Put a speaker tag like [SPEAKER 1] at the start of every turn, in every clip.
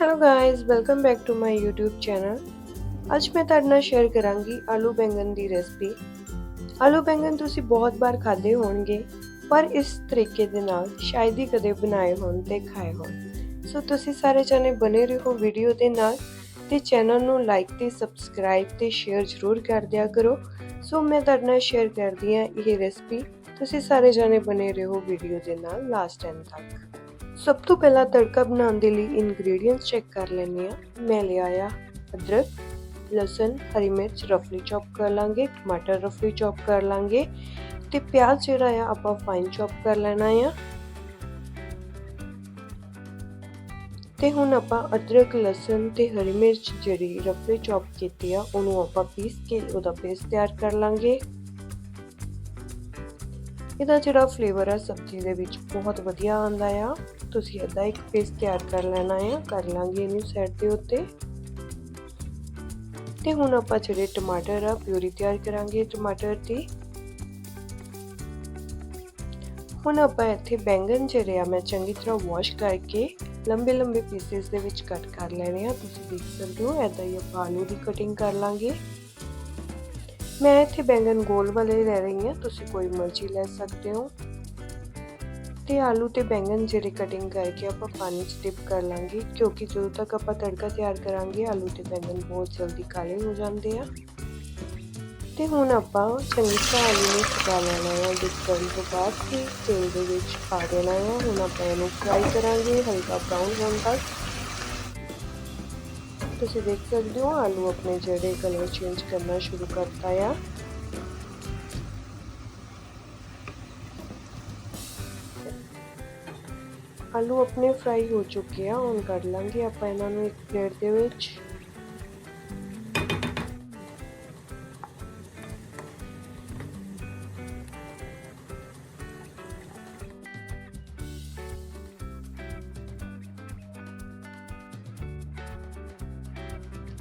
[SPEAKER 1] Hello guys welcome back to my YouTube channel ਅੱਜ ਮੈਂ ਤੁਹਾਡੇ ਨਾਲ ਸ਼ੇਅਰ ਕਰਾਂਗੀ ਆਲੂ ਬੈਂਗਨ ਦੀ ਰੈਸਪੀ ਆਲੂ ਬੈਂਗਨ ਤੁਸੀਂ ਬਹੁਤ ਵਾਰ ਖਾਦੇ ਹੋਣਗੇ, ਪਰ ਇਸ ਤਰੀਕੇ ਦੇ ਨਾਲ ਸ਼ਾਇਦ ਹੀ ਕਦੇ ਬਣਾਏ ਹੋਣ ਤੇ ਖਾਏ ਹੋਣ। ਸੋ ਤੁਸੀਂ ਸਾਰੇ ਜਣੇ ਬਨੇ ਰਹੋ ਵੀਡੀਓ ਦੇ ਨਾਲ ਤੇ ਚੈਨਲ ਨੂੰ ਲਾਈਕ ਤੇ ਸਬਸਕ੍ਰਾਈਬ ਤੇ ਸ਼ੇਅਰ ਜ਼ਰੂਰ ਕਰ ਦਿਆ ਕਰੋ। ਸੋ ਮੈਂ ਤੁਹਾਡੇ ਨਾਲ ਸ਼ੇਅਰ ਕਰਦੀ ਹਾਂ ਇਹ ਰੈਸਪੀ ਤੁਸੀਂ ਸਾਰੇ ਜਾਣੇ ਬਨੇ ਰਹੋ ਵੀਡੀਓ ਦੇ ਨਾਲ ਲਾਸਟ ਐਂਡ ਤੱਕ। ਸਭ ਤੋਂ ਪਹਿਲਾਂ ਤੜਕਾ ਬਣਾਉਣ ਦੇ ਲਈ ਇਨਗਰੀਡੀਅੰਟਸ ਚੈੱਕ ਕਰ ਲੈਂਦੇ ਆ ਮੈਂ ਲਿਆ ਆ ਅਦਰਕ, ਲਸਣ, ਹਰੀ ਮਿਰਚ ਰਫਲੀ ਚੌਪ ਕਰ ਲਾਂਗੇ, ਟਮਾਟਰ ਰਫਲੀ ਚੌਪ ਕਰ ਲਾਂਗੇ ਤੇ ਪਿਆਜ਼ ਜਿਹੜਾ ਆ ਆਪਾਂ ਫਾਈਨ ਚੌਪ ਕਰ ਲੈਣਾ ਆ। ਤੇ ਹੁਣ ਆਪਾਂ ਅਦਰਕ, ਲਸਣ ਤੇ ਹਰੀ ਮਿਰਚ ਜਿਹੜੀ ਰਫਲੀ ਚੌਪ ਕੀਤੀ ਆ, ਉਹਨੂੰ ਆਪਾਂ ਪੀਸ ਕੇ ਉਹਦਾ ਪੇਸਟ ਤਿਆਰ ਕਰ ਲਾਂਗੇ। ਇਹਦਾ ਜਿਹੜਾ ਫਲੇਵਰ ਆ, ਸਬਜ਼ੀ ਦੇ ਵਿੱਚ ਬਹੁਤ ਵਧੀਆ ਆਉਂਦਾ ਆ। ਤੁਸੀਂ ਇਦਾਂ ਇੱਕ ਪੇਸਟ ਤਿਆਰ ਕਰ ਲੈਣਾ ਆ, ਕਰ ਲਾਂਗੇ ਇਹਨੂੰ ਸਾਈਡ ਦੇ ਉੱਤੇ। ਤੇ ਹੁਣ ਆਪਾਂ ਜਿਹੜੇ ਟਮਾਟਰ ਆ ਪਿਊਰੀ ਤਿਆਰ ਕਰਾਂਗੇ ਟਮਾਟਰ ਦੀ ਹੁਣ ਆਪਾਂ ਇੱਥੇ ਬੈਂਗਨ ਜਿਹੜੇ ਆ, ਮੈਂ ਚੰਗੀ ਤਰ੍ਹਾਂ ਵਾਸ਼ ਕਰਕੇ ਲੰਬੇ ਲੰਬੇ ਪੀਸਿਸ ਦੇ ਵਿੱਚ ਕੱਟ ਕਰ ਲੈਣੇ ਆ। ਤੁਸੀਂ ਦੇਖ ਸਕਦੇ ਹੋ ਐਦਾਂ ਹੀ ਆਪਾਂ ਆਲੂ ਦੀ ਕਟਿੰਗ ਕਰ ਲਾਂਗੇ। ਮੈਂ ਇੱਥੇ ਬੈਂਗਨ ਗੋਲ ਵਾਲੇ ਲੈ ਰਹੀ ਹਾਂ, ਤੁਸੀਂ ਕੋਈ ਮਰਜ਼ੀ ਲੈ ਸਕਦੇ ਹੋ। ਤੇ ਆਲੂ ਤੇ ਬੈਂਗਨ ਜਿਹੜੇ ਕਟਿੰਗ ਕਰਕੇ ਆਪਾਂ ਪਾਣੀ 'ਚ ਡਿਪ ਕਰ ਲਾਂਗੇ, ਕਿਉਂਕਿ ਜਦੋਂ ਤੱਕ ਆਪਾਂ ਤੜਕਾ ਤਿਆਰ ਕਰਾਂਗੇ, ਆਲੂ ਤੇ ਬੈਂਗਨ ਬਹੁਤ ਜਲਦੀ ਕਾਲੇ ਹੋ ਜਾਂਦੇ ਆ। ਤੇ ਹੁਣ ਆਪਾਂ ਚੰਗੀ ਤਰ੍ਹਾਂ ਆਲੂ ਨੂੰ ਪਕਾ ਲੈਣਾ ਹੈ ਡਿਪ ਕਰਨ ਤੋਂ ਬਾਅਦ ਫਿਰ ਤੇਲ ਦੇ ਵਿੱਚ ਪਾ ਦੇਣਾ ਹੈ। ਹੁਣ ਆਪਾਂ ਇਹਨੂੰ ਫਰਾਈ ਕਰਾਂਗੇ, ਹਲਕਾ ਬਰਾਊਨ ਹੋਣ ਤੱਕ। ਤੁਸੀਂ ਦੇਖ ਸਕਦੇ ਹੋ, ਆਲੂ ਆਪਣੇ ਜਿਹੜੇ ਕਲਰ ਚੇਂਜ ਕਰਨਾ ਸ਼ੁਰੂ ਕਰਤਾ ਆ। ਆਲੂ ਆਪਣੇ ਫਰਾਈ ਹੋ ਚੁੱਕੇ ਆ, ਹੁਣ ਕੱਢ ਲਾਂਗੇ ਆਪਾਂ ਇਹਨਾਂ ਨੂੰ ਇੱਕ ਪਲੇਟ ਦੇ ਵਿੱਚ।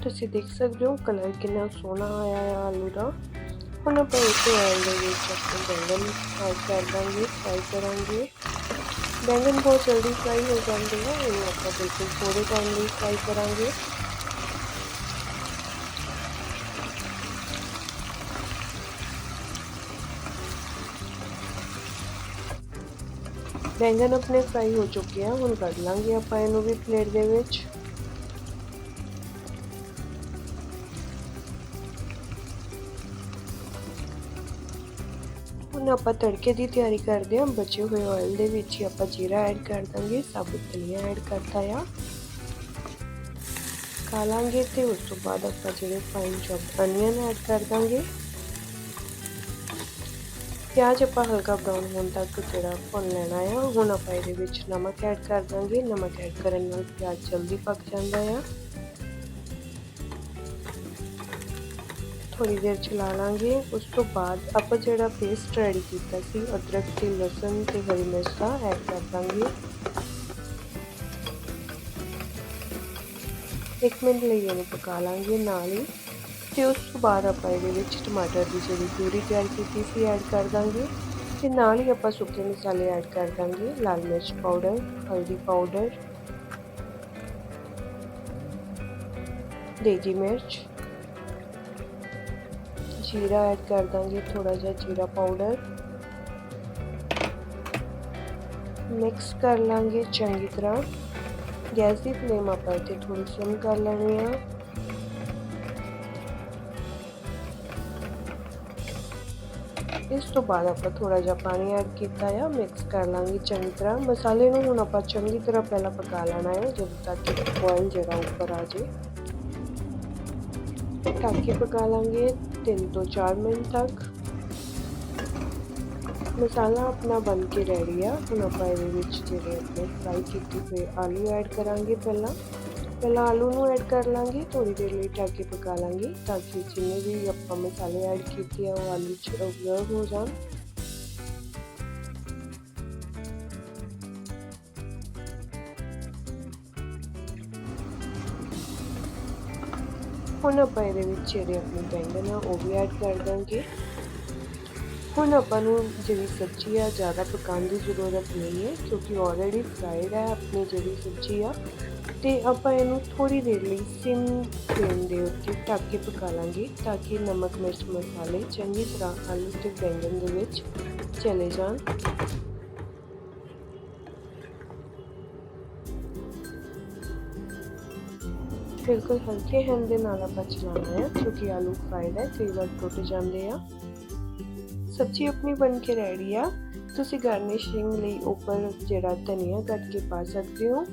[SPEAKER 1] ਤੁਸੀਂ ਦੇਖ ਸਕਦੇ ਹੋ ਕਲਰ ਕਿੰਨਾ ਸੋਹਣਾ ਆਇਆ ਹੈ ਆਲੂ ਦਾ। ਹੁਣ ਆਪਾਂ ਇਸ ਆਇਲ ਦੇ ਵਿੱਚ ਆਪਣੇ ਬੈਂਗਨ ਫਰਾਈ ਕਰ ਦਾਂਗੇ ਫਰਾਈ ਕਰਾਂਗੇ। ਬੈਂਗਨ ਬਹੁਤ ਜਲਦੀ ਫਰਾਈ ਹੋ ਜਾਂਦੇ ਹੈ ਇਹਨੂੰ ਆਪਾਂ ਬਿਲਕੁਲ ਥੋੜੇ ਟਾਈਮ ਲਈ ਫਰਾਈ ਕਰਾਂਗੇ। ਬੈਂਗਨ ਆਪਣੇ ਫਰਾਈ ਹੋ ਚੁੱਕੇ ਆ, ਹੁਣ ਕੱਢ ਲਾਂਗੇ ਆਪਾਂ ਇਹਨੂੰ ਵੀ ਪਲੇਟ ਦੇ ਵਿੱਚ। ਹੁਣ ਆਪਾਂ ਤੜਕੇ ਦੀ ਤਿਆਰੀ ਕਰਦੇ ਹਾਂ। ਬਚੇ ਹੋਏ ਆਇਲ ਦੇ ਵਿੱਚ ਹੀ ਆਪਾਂ ਜੀਰਾ ਐਡ ਕਰ ਦਾਂਗੇ। ਸਾਬੁਤ ਧਨੀਆ ਐਡ ਕਰਤਾ ਆ। ਕਾਲਾਂਗੇ ਤੇ ਉਸ ਤੋਂ ਬਾਅਦ ਆਪਾਂ ਜਿਹੜੇ ਫਾਈਨ ਚੌਪ ਅਨੀਅਨ ਐਡ ਕਰ ਦਾਂਗੇ। ਪਿਆਜ਼ ਆਪਾਂ ਹਲਕਾ ਬਰਾਊਨ ਹੋਣ ਤੱਕ ਜਿਹੜਾ ਭੁੰਨ ਲੈਣਾ ਆ। ਹੁਣ ਆਪਾਂ ਇਹਦੇ ਵਿੱਚ ਨਮਕ ਐਡ ਕਰ ਦਾਂਗੇ। ਨਮਕ ਐਡ ਕਰਨ ਨਾਲ ਪਿਆਜ਼ ਜਲਦੀ ਪੱਕ ਜਾਂਦਾ ਆ। ਥੋੜੀ ਦੇਰ ਚਲਾ ਲਾਂਗੇ। ਉਸ ਤੋਂ ਬਾਅਦ ਆਪਾਂ ਜਿਹੜਾ ਪੇਸਟ ਰੈਡੀ ਕੀਤਾ ਸੀ, ਅਦਰਕ ਤੇ ਲਸਣ ਤੇ ਹਰੀ ਮਿਰਚ ਦਾ ਐਡ ਕਰ ਦਾਂਗੇ। ਇੱਕ ਮਿੰਟ ਲਈ ਇਹਨੂੰ ਪਕਾ ਲਾਂਗੇ ਨਾਲ ਹੀ। ਤੇ ਉਸ ਤੋਂ ਬਾਅਦ ਆਪਾਂ ਇਹਦੇ ਵਿੱਚ ਟਮਾਟਰ ਦੀ ਜਿਹੜੀ ਪਿਊਰੀ ਤਿਆਰ ਕੀਤੀ ਸੀ ਐਡ ਕਰ ਦਾਂਗੇ। ਤੇ ਨਾਲ ਹੀ ਆਪਾਂ ਸੁੱਕੇ ਮਸਾਲੇ ਐਡ ਕਰ ਦਾਂਗੇ, ਲਾਲ ਮਿਰਚ ਪਾਊਡਰ ਹਲਦੀ ਪਾਊਡਰ ਦੇਗੀ ਮਿਰਚ। ਜੀਰਾ ਐਡ ਕਰ ਦਾਂਗੇ ਥੋੜਾ ਜਿਹਾ ਜੀਰਾ ਪਾਊਡਰ ਮਿਕਸ ਕਰ ਲਾਂਗੇ ਚੰਗੀ ਤਰ੍ਹਾਂ। ਗੈਸ ਦੀ ਫਲੇਮ ਆਪਾਂ ਇੱਥੇ ਥੋੜੀ ਸਿਮ ਕਰ ਲੈਣੀ ਆ ਇਸ ਤੋਂ ਬਾਅਦ ਆਪਾਂ ਥੋੜਾ ਜਿਹਾ ਪਾਣੀ ਐਡ ਕੀਤਾ ਆ ਮਿਕਸ ਕਰ ਲਾਂਗੇ ਚੰਗੀ ਤਰ੍ਹਾਂ। ਮਸਾਲੇ ਨੂੰ ਹੁਣ ਆਪਾਂ ਚੰਗੀ ਤਰ੍ਹਾਂ ਪਹਿਲਾਂ ਪਕਾ ਲੈਣਾ ਹੈ, ਜਦੋਂ ਤੱਕ ਕਿ ਬੋਇਲ ਜਿਹੜਾ ਉੱਪਰ ਆ ਜੇ ਢੱਕ ਕੇ ਪਕਾ ਲਾਂਗੇ 3 ਤੋਂ 4 ਮਿੰਟ ਤੱਕ ਮਸਾਲਾ ਆਪਣਾ ਬਣ ਕੇ ਰੈਡੀ ਆ ਹੁਣ ਆਪਾਂ ਇਹਦੇ ਵਿੱਚ ਜਿਹੜੇ ਆਪਣੇ ਫਰਾਈ ਕੀਤੇ ਹੋਏ ਆਲੂ ਐਡ ਕਰਾਂਗੇ ਪਹਿਲਾਂ ਪਹਿਲਾਂ ਆਲੂ ਨੂੰ ਐਡ ਕਰ ਲਾਂਗੇ ਥੋੜੀ ਦੇਰ ਲਈ ਢੱਕ ਕੇ ਪਕਾ ਲਾਂਗੇ ਤਾਂ ਕਿ ਜਿੰਨੇ ਵੀ ਆਪਾਂ ਮਸਾਲੇ ਐਡ ਕੀਤੇ ਆ ਉਹ ਆਲੂ 'ਚ ਅਬਜ਼ਰਵ ਹੋ ਜਾਣ ਹੁਣ ਆਪਾਂ ਇਹਦੇ ਵਿੱਚ ਜਿਹੜੇ ਆਪਣੇ ਬੈਂਗਣ ਆ ਉਹ ਵੀ ਐਡ ਕਰ ਦਾਂਗੇ। ਹੁਣ ਆਪਾਂ ਨੂੰ ਜਿਹੜੀ ਸਬਜ਼ੀ ਆ, ਜ਼ਿਆਦਾ ਪਕਾਉਣ ਦੀ ਜ਼ਰੂਰਤ ਨਹੀਂ ਹੈ, ਕਿਉਂਕਿ ਆਲਰੇਡੀ ਫਰਾਈਡ ਹੈ ਆਪਣੀ ਜਿਹੜੀ ਸਬਜ਼ੀ ਆ। ਤੇ ਆਪਾਂ ਇਹਨੂੰ ਥੋੜੀ ਦੇਰ ਲਈ ਸਿਮ ਫਲੇਮ ਦੇ ਉੱਤੇ ਢੱਕ ਕੇ ਪਕਾ ਲਾਂਗੇ, ਤਾਂ ਕਿ ਨਮਕ, ਮਿਰਚ, ਮਸਾਲੇ ਚੰਗੀ ਤਰ੍ਹਾਂ ਆਲੂ ਤੇ ਬੈਂਗਣ ਦੇ ਵਿੱਚ ਚਲੇ ਜਾਣ। ਬਿਲਕੁਲ ਹਲਕੇ ਹੈਂਡ ਦੇ ਨਾਲ ਆਪਾਂ ਚਲਾਉਣਾ ਹੈ ਕਿਉਂਕਿ ਆਲੂ ਫਰਾਈਡ ਹੈ, ਕਈ ਵਾਰ ਟੁੱਟ ਜਾਂਦੇ ਆ। ਸਬਜ਼ੀ ਆਪਣੀ ਬਣ ਕੇ ਰੈਡੀ ਆ। ਤੁਸੀਂ ਗਾਰਨਿਸ਼ਿੰਗ ਲਈ ਉੱਪਰ ਜਿਹੜਾ ਧਨੀਆ ਕੱਟ ਕੇ ਪਾ ਸਕਦੇ ਹੋ।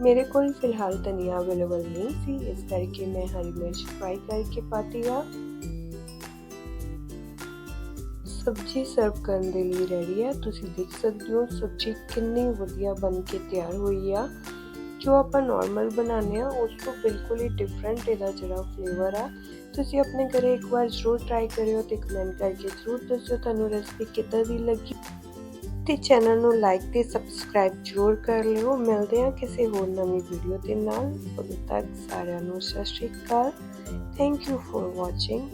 [SPEAKER 1] ਮੇਰੇ ਕੋਲ ਫਿਲਹਾਲ ਧਨੀਆ ਅਵੇਲੇਬਲ ਨਹੀਂ ਸੀ, ਇਸ ਕਰਕੇ ਮੈਂ ਹਰੀ ਮਿਰਚ ਫਰਾਈ ਕਰਕੇ ਪਾਤੀ ਆ। ਸਬਜ਼ੀ ਸਰਵ ਕਰਨ ਦੇ ਲਈ ਰੈਡੀ ਆ। ਤੁਸੀਂ ਦੇਖ ਸਕਦੇ ਹੋ ਸਬਜ਼ੀ ਕਿੰਨੀ ਵਧੀਆ ਬਣ ਕੇ ਤਿਆਰ ਹੋਈ ਆ। ਜੋ ਆਪਾਂ ਨਾਰਮਲ ਬਣਾਉਂਦੇ ਆ ਉਸ ਤੋਂ ਬਿਲਕੁਲ ਹੀ ਡਿਫਰੈਂਟ ਇਹਦਾ ਜਿਹੜਾ ਫਲੇਵਰ ਆ। ਤੁਸੀਂ ਆਪਣੇ ਘਰੇ ਇੱਕ ਵਾਰ ਜ਼ਰੂਰ ਟਰਾਈ ਕਰਿਓ ਤੇ ਕਮੈਂਟ ਕਰਕੇ ਜ਼ਰੂਰ ਦੱਸਿਓ ਤੁਹਾਨੂੰ ਰੈਸਪੀ ਕਿੱਦਾਂ ਦੀ ਲੱਗੀ। ਤੇ ਚੈਨਲ ਨੂੰ ਲਾਈਕ ਤੇ ਸਬਸਕ੍ਰਾਈਬ ਜ਼ਰੂਰ ਕਰ ਲਿਓ। ਮਿਲਦੇ ਹਾਂ ਕਿਸੇ ਹੋਰ ਨਵੀਂ ਵੀਡੀਓ ਦੇ ਨਾਲ। ਉਦੋਂ ਤੱਕ ਸਾਰਿਆਂ ਨੂੰ ਸਤਿ ਸ਼੍ਰੀ ਅਕਾਲ। Thank you for watching